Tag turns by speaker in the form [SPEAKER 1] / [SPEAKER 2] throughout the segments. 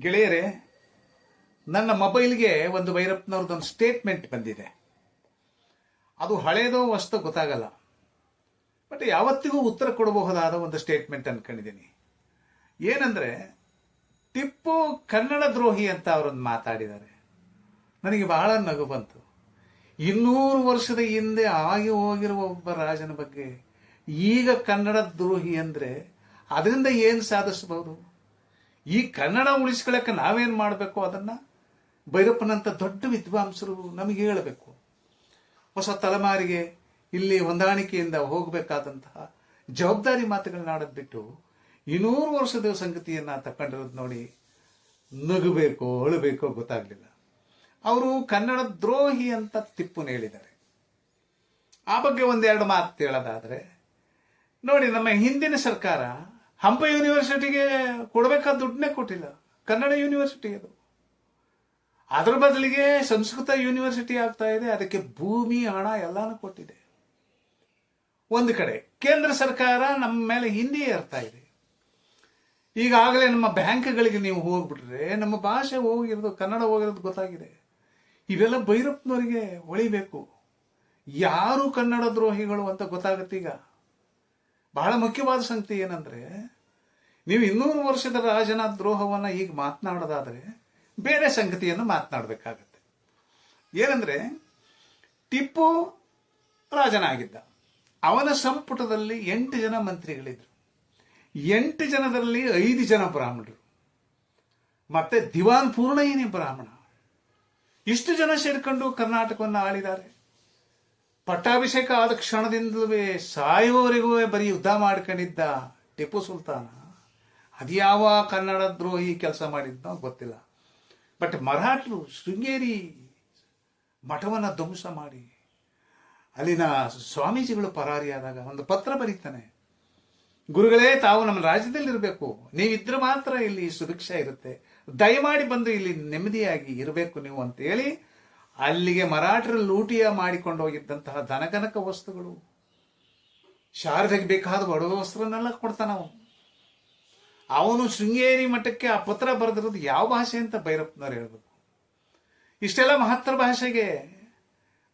[SPEAKER 1] ಗೆಳೆಯರೇ, ನನ್ನ ಮೊಬೈಲ್ಗೆ ಒಂದು ಭೈರಪ್ಪನವ್ರದ್ದೊಂದು ಸ್ಟೇಟ್ಮೆಂಟ್ ಬಂದಿದೆ. ಅದು ಹಳೇದೋ ವಸ್ತು ಗೊತ್ತಾಗಲ್ಲ. ಬಟ್ ಯಾವತ್ತಿಗೂ ಉತ್ತರ ಕೊಡಬಹುದಾದ ಒಂದು ಸ್ಟೇಟ್ಮೆಂಟ್ ಅನ್ಕೊಂಡಿದ್ದೀನಿ. ಏನಂದ್ರೆ, ಟಿಪ್ಪು ಕನ್ನಡ ದ್ರೋಹಿ ಅಂತ ಅವರೊಂದು ಮಾತಾಡಿದ್ದಾರೆ. ನನಗೆ ಬಹಳ ನಗು ಬಂತು. ಇನ್ನೂರು ವರ್ಷದ ಹಿಂದೆ ಆಗಿ ಹೋಗಿರುವ ಒಬ್ಬ ರಾಜನ ಬಗ್ಗೆ ಈಗ ಕನ್ನಡ ದ್ರೋಹಿ ಅಂದ್ರೆ ಅದರಿಂದ ಏನು ಸಾಧಿಸಬಹುದು? ಈ ಕನ್ನಡ ಉಳಿಸ್ಕೊಳ್ಳಕ್ಕೆ ನಾವೇನ್ ಮಾಡಬೇಕು ಅದನ್ನ? ಭೈರಪ್ಪನಂಥ ದೊಡ್ಡ ವಿದ್ವಾಂಸರು ನಮಗೆ ಹೇಳಬೇಕು. ಹೊಸ ತಲೆಮಾರಿಗೆ ಇಲ್ಲಿ ಹೊಂದಾಣಿಕೆಯಿಂದ ಹೋಗಬೇಕಾದಂತಹ ಜವಾಬ್ದಾರಿ ಮಾತುಗಳನ್ನಾಡೋದು ಬಿಟ್ಟು ಇನ್ನೂರು ವರ್ಷದ ಸಂಗತಿಯನ್ನು ತಕ್ಕೊಂಡಿರೋದು ನೋಡಿ ನಗಬೇಕೋ, ಅಳಬೇಕೋ ಗೊತ್ತಾಗ್ಲಿಲ್ಲ. ಅವರು ಕನ್ನಡ ದ್ರೋಹಿ ಅಂತ ತಿಪ್ಪುನ ಹೇಳಿದ್ದಾರೆ. ಆ ಬಗ್ಗೆ ಒಂದೆರಡು ಮಾತು ಹೇಳೋದಾದ್ರೆ, ನೋಡಿ ನಮ್ಮ ಹಿಂದಿನ ಸರ್ಕಾರ ಹಂಪ ಯೂನಿವರ್ಸಿಟಿಗೆ ಕೊಡಬೇಕಾದ ದುಡ್ಡನ್ನೇ ಕೊಟ್ಟಿಲ್ಲ. ಕನ್ನಡ ಯೂನಿವರ್ಸಿಟಿ ಅದು. ಅದರ ಬದಲಿಗೆ ಸಂಸ್ಕೃತ ಯೂನಿವರ್ಸಿಟಿ ಆಗ್ತಾ ಇದೆ, ಅದಕ್ಕೆ ಭೂಮಿ, ಹಣ ಎಲ್ಲಾನು ಕೊಟ್ಟಿದೆ. ಒಂದು ಕಡೆ, ಕೇಂದ್ರ ಸರ್ಕಾರ ನಮ್ಮ ಮೇಲೆ ಹಿಂದಿ ಏರ್ತಾ ಇದೆ. ಈಗಾಗಲೇ ನಮ್ಮ ಬ್ಯಾಂಕ್ಗಳಿಗೆ ನೀವು ಹೋಗ್ಬಿಟ್ರೆ, ನಮ್ಮ ಭಾಷೆ ಹೋಗಿರೋದು, ಕನ್ನಡ ಹೋಗಿರೋದು ಗೊತ್ತಾಗಿದೆ. ಇವೆಲ್ಲ ಭೈರಪ್ಪನವರಿಗೆ ಒಳಿಬೇಕು ಯಾರು ಕನ್ನಡ ದ್ರೋಹಿಗಳು ಅಂತ ಗೊತ್ತಾಗುತ್ತೆ ಈಗ. ಬಹಳ ಮುಖ್ಯವಾದ ಸಂಗತಿ ಏನಂದ್ರೆ ನೀವು ಇನ್ನೂರು ವರ್ಷದ ರಾಜನ ದ್ರೋಹವನ್ನು ಈಗ ಮಾತನಾಡೋದಾದರೆ ಬೇರೆ ಸಂಗತಿಯನ್ನು ಮಾತನಾಡಬೇಕಾಗತ್ತೆ. ಏನಂದರೆ, ಟಿಪ್ಪು ರಾಜನಾಗಿದ್ದ. ಅವನ ಸಂಪುಟದಲ್ಲಿ ಎಂಟು ಜನ ಮಂತ್ರಿಗಳಿದ್ರು. ಎಂಟು ಜನದಲ್ಲಿ ಐದು ಜನ ಬ್ರಾಹ್ಮಣರು. ಮತ್ತೆ ದಿವಾನ್ ಪೂರ್ಣಯ್ಯನೇ ಬ್ರಾಹ್ಮಣ. ಇಷ್ಟು ಜನ ಸೇರ್ಕೊಂಡು ಕರ್ನಾಟಕವನ್ನು ಆಳಿದ್ದಾರೆ. ಪಟ್ಟಾಭಿಷೇಕ ಆದ ಕ್ಷಣದಿಂದಲೂ ಸಾಯುವವರೆಗೂ ಬರೀ ಯುದ್ಧ ಮಾಡ್ಕೊಂಡಿದ್ದ ಟಿಪ್ಪು ಸುಲ್ತಾನ. ಅದ್ಯಾವ ಕನ್ನಡ ದ್ರೋಹಿ ಕೆಲಸ ಮಾಡಿದ್ನೋ ಗೊತ್ತಿಲ್ಲ. ಬಟ್ ಮರಾಠರು ಶೃಂಗೇರಿ ಮಠವನ್ನು ಧ್ವಂಸ ಮಾಡಿ, ಅಲ್ಲಿನ ಸ್ವಾಮೀಜಿಗಳು ಪರಾರಿಯಾದಾಗ ಒಂದು ಪತ್ರ ಬರೀತಾನೆ, ಗುರುಗಳೇ, ತಾವು ನಮ್ಮ ರಾಜ್ಯದಲ್ಲಿ ಇರಬೇಕು ನೀವಿದ್ರೆ ಮಾತ್ರ ಇಲ್ಲಿ ಸುಭಿಕ್ಷೆ ಇರುತ್ತೆ. ದಯಮಾಡಿ ಬಂದು ಇಲ್ಲಿ ನೆಮ್ಮದಿಯಾಗಿ ಇರಬೇಕು ನೀವು ಅಂತ ಹೇಳಿ ಅಲ್ಲಿಗೆ ಮರಾಠರು ಲೂಟಿಯ ಮಾಡಿಕೊಂಡು ಹೋಗಿದ್ದಂತಹ ಧನಕನಕ ವಸ್ತುಗಳು, ಶಾರದೆಗೆ ಬೇಕಾದ ಒಡವೆ ವಸ್ತ್ರನೆಲ್ಲ ಕೊಡ್ತಾನ ಅವನು ಶೃಂಗೇರಿ ಮಠಕ್ಕೆ ಆ ಪತ್ರ ಬರೆದಿರೋದು ಯಾವ ಭಾಷೆ ಅಂತ ಭೈರಪ್ಪನವ್ರು ಹೇಳ್ಬೇಕು. ಇಷ್ಟೆಲ್ಲ ಮಹತ್ತರ ಭಾಷೆಗೆ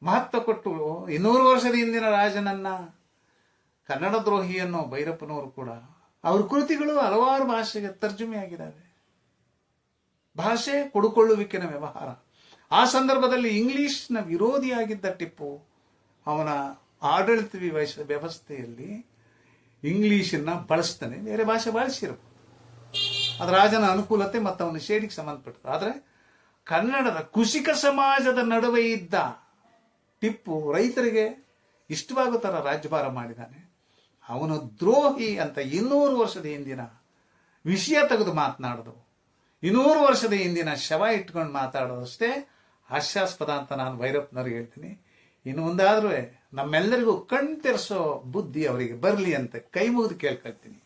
[SPEAKER 1] ಮಹತ್ವ ಕೊಟ್ಟು ಇನ್ನೂರು ವರ್ಷದ ಹಿಂದಿನ ರಾಜನನ್ನ ಕನ್ನಡ ದ್ರೋಹಿ ಅನ್ನೋ ಭೈರಪ್ಪನವರು ಕೂಡ ಅವ್ರ ಕೃತಿಗಳು ಹಲವಾರು ಭಾಷೆಗೆ ತರ್ಜುಮೆ ಆಗಿದ್ದಾವೆ ಭಾಷೆ ಕೊಡುಕೊಳ್ಳುವಿಕೆನ ವ್ಯವಹಾರ. ಆ ಸಂದರ್ಭದಲ್ಲಿ ಇಂಗ್ಲಿಷ್ನ ವಿರೋಧಿಯಾಗಿದ್ದ ಟಿಪ್ಪು ಅವನ ಆಡಳಿತ ವ್ಯವಸ್ಥೆ- ವ್ಯವಸ್ಥೆಯಲ್ಲಿ ಇಂಗ್ಲಿಷನ್ನ ಬಳಸ್ತಾನೆ, ಬೇರೆ ಭಾಷೆ ಬಳಸಿರಬಹುದು ಅದು ರಾಜನ ಅನುಕೂಲತೆ ಮತ್ತು ಅವನ ಶೇಡಿಗೆ ಸಂಬಂಧಪಟ್ಟದ್ದು. ಆದರೆ ಕನ್ನಡದ ಕುಶಿಕ ಸಮಾಜದ ನಡುವೆ ಇದ್ದ ಟಿಪ್ಪು ರೈತರಿಗೆ ಇಷ್ಟವಾಗೋ ಥರ ರಾಜ್ಯಭಾರ ಮಾಡಿದ್ದಾನೆ ಅವನು ದ್ರೋಹಿ ಅಂತ ಇನ್ನೂರು ವರ್ಷದ ಹಿಂದಿನ ವಿಷಯ ತೆಗೆದು ಮಾತನಾಡೋದು. ಇನ್ನೂರು ವರ್ಷದ ಹಿಂದಿನ ಶವ ಇಟ್ಕೊಂಡು ಮಾತಾಡೋದಷ್ಟೇ ಹಾಸ್ಯಾಸ್ಪದ ಅಂತ ನಾನು ಭೈರಪ್ಪನವ್ರಿಗೆ ಹೇಳ್ತೀನಿ. ಇನ್ನು ಮುಂದಾದ್ರೂ ನಮ್ಮೆಲ್ಲರಿಗೂ ಕಣ್ ತೆರೆಸೋ ಬುದ್ಧಿ ಅವರಿಗೆ ಬರಲಿ ಅಂತ ಕೈ ಮುಗಿದು ಕೇಳ್ಕೊಳ್ತೀನಿ.